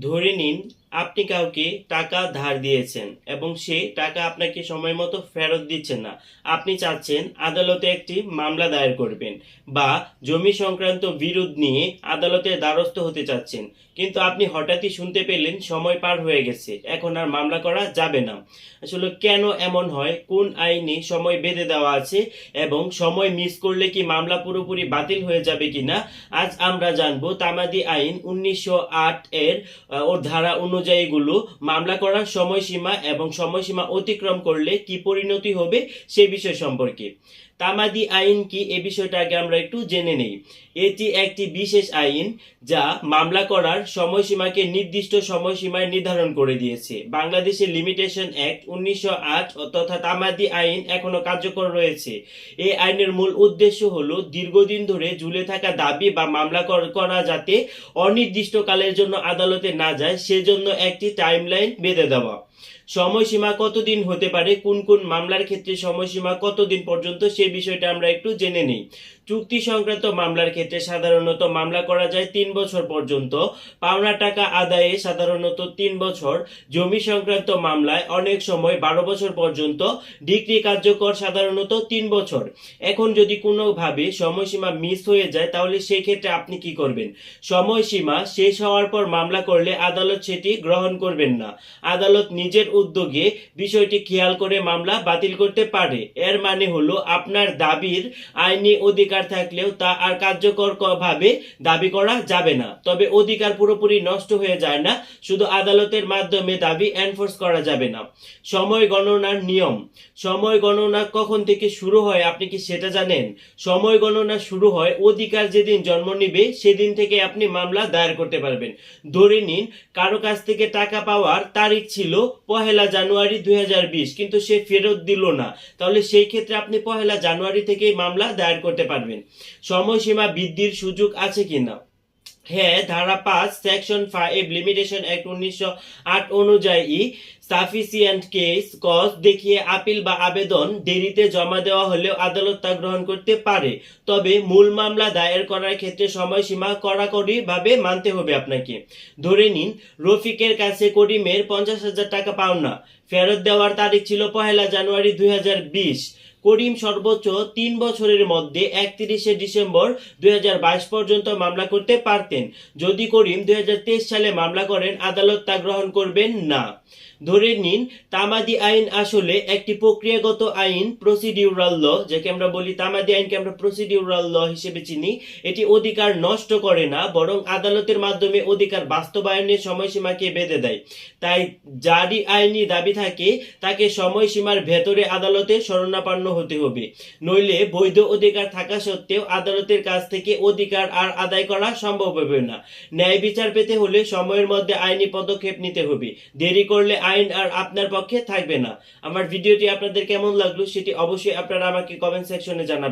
ধরে নিন আপনি কাউকে টাকা ধার দিয়েছেন এবং সে টাকা আপনাকে সময় মতো ফেরত দিচ্ছে না। আপনি চাচ্ছেন আদালতে একটি মামলা দায়ের করবেন বা জমি সংক্রান্ত বিরোধ নিয়ে আদালতের দ্বারস্থ হতে চাচ্ছেন। কিন্তু আপনি হঠাৎই শুনতে পেলেন সময় পার হয়ে গেছে, এখন আর মামলা করা যাবে না। আসলে কেন এমন হয়? কোন আইনে সময় বেঁধে দেওয়া আছে? এবং সময় মিস করলে কি মামলা পুরোপুরি বাতিল হয়ে যাবে কিনা? আজ আমরা জানব তামাদি আইন উনিশশো আট এর ওর ধারা অনুযায়ীগুলো মামলা করার সময়সীমা এবং সময়সীমা অতিক্রম করলে কি পরিণতি হবে সে বিষয় সম্পর্কে। তামাদি আইন কি? এ বিষয়টা আগে আমরা একটু জেনে নেই। এটি একটি বিশেষ আইন যা মামলা করার সময়সীমাকে নির্দিষ্ট সময়সীমায় নির্ধারণ করে দিয়েছে। বাংলাদেশের লিমিটেশন অ্যাক্ট উনিশশো আট তথা তামাদি আইন এখনও কার্যকর রয়েছে। এই আইনের মূল উদ্দেশ্য হলো দীর্ঘদিন ধরে ঝুলে থাকা দাবি বা মামলা করা যাতে অনির্দিষ্টকালের জন্য আদালতে না যায়, সেজন্য একটি টাইমলাইন বেঁধে দেওয়া। সময়সীমা কতদিন হতে পারে? কোন কোন মামলার ক্ষেত্রে সময়সীমা কতদিন পর্যন্ত? সে বিষয়টা আমরা একটু জেনে নেই। চুক্তি সংক্রান্ত মামলার ক্ষেত্রে সাধারণত মামলা করা যায় তিন বছর পর্যন্ত। পাওনা টাকা আদায়ে সাধারণত তিন বছর। জমি সংক্রান্ত মামলায় অনেক সময় বারো বছর পর্যন্ত। ডিগ্রি কার্যকর সাধারণত তিন বছর। এখন যদি কোনোভাবে সময়সীমা মিস হয়ে যায়, তাহলে সেই ক্ষেত্রে আপনি কি করবেন? সময়সীমা শেষ হওয়ার পর মামলা করলে আদালত সেটি গ্রহণ করবেন না। আদালত নিজের উদ্যোগে বিষয়টি খেয়াল করে মামলা বাতিল করতে পারে। এর মানে হলো আপনার দাবির আইনি অধিকার থাকলেও তা আর কার্যকর ভাবে দাবি করা যাবে না। তবে অধিকার পুরোপুরি নষ্ট হয়ে যায় না, শুধু আদালতের মাধ্যমে দাবি এনফোর্স করা যাবে না। সময় গণনার নিয়ম। সময় গণনা কখন থেকে শুরু হয় আপনি কি সেটা জানেন? সময় গণনা শুরু হয় অধিকার যেদিন জন্ম নিবে, সেদিন থেকে আপনি মামলা দায়ের করতে পারবেন। ধরে নিন, কারও কাছ থেকে টাকা পাওয়ার তারিখ ছিল পহেলা জানুয়ারি দুই হাজার বিশ, কিন্তু সে ফেরত দিল না। তাহলে সেই ক্ষেত্রে আপনি পহেলা জানুয়ারি থেকেই মামলা দায়ের করতে পারবেন। সময়সীমা বৃদ্ধির সুযোগ আছে কিনা? হ্যাঁ ধারা পাঁচ সেকশন ফাইভ লিমিটেশন অ্যাক্ট উনিশশো আট অনুযায়ী সাফিসিয়েন্ট কেস কজ দেখিয়ে আপিল বা আবেদন দেরিতে জমা দেওয়া হলেও আদালত তা গ্রহণ করতে পারে। তবে মূল মামলা দায়ের করার ক্ষেত্রে সময়সীমা কড়াকড়ি ভাবে মানতে হবে আপনাকে। ধরে নিন, রফিকের কাছে করিমের পঞ্চাশ হাজার টাকা পাওনা। ফেরত দেওয়ার তারিখ ছিল পহেলা জানুয়ারি দুই হাজার বিশ। করিম সর্বোচ্চ তিন বছরের মধ্যে একত্রিশে ডিসেম্বর দু হাজার বাইশ পর্যন্ত মামলা করতে পারতেন। যদি করিম দু হাজার তেইশ সালে মামলা করেন, আদালত তা গ্রহণ করবেন না। ধরে নিন, তামাদি আইন আসলে একটি প্রক্রিয়াগত আইন প্রসিডিউরাল ল যাকে আমরা বলি তামাদি আইনকে আমরা প্রসিডিউরাল ল হিসেবে চিনি। এটি অধিকার নষ্ট করে না, বরং আদালতের মাধ্যমে অধিকার বাস্তবায়নের সময়সীমাকে বেঁধে দেয়। তাই যারই আইনি দাবি থাকে, তাকে সময়সীমার ভেতরে আদালতে শরণাপন্ন হতে হবে। নইলে বৈধ অধিকার থাকা সত্ত্বেও আদালতের কাছ থেকে অধিকার আর আদায় করা সম্ভব হবে না। ন্যায় বিচার পেতে হলে সময়ের মধ্যে আইনি পদক্ষেপ নিতে হবে। দেরি করলে আইন আর আপনার পক্ষে থাকবে না। আমার ভিডিওটি আপনাদের কেমন লাগল সেটি অবশ্যই আপনারা আমাকে কমেন্ট সেকশনে জানাবেন।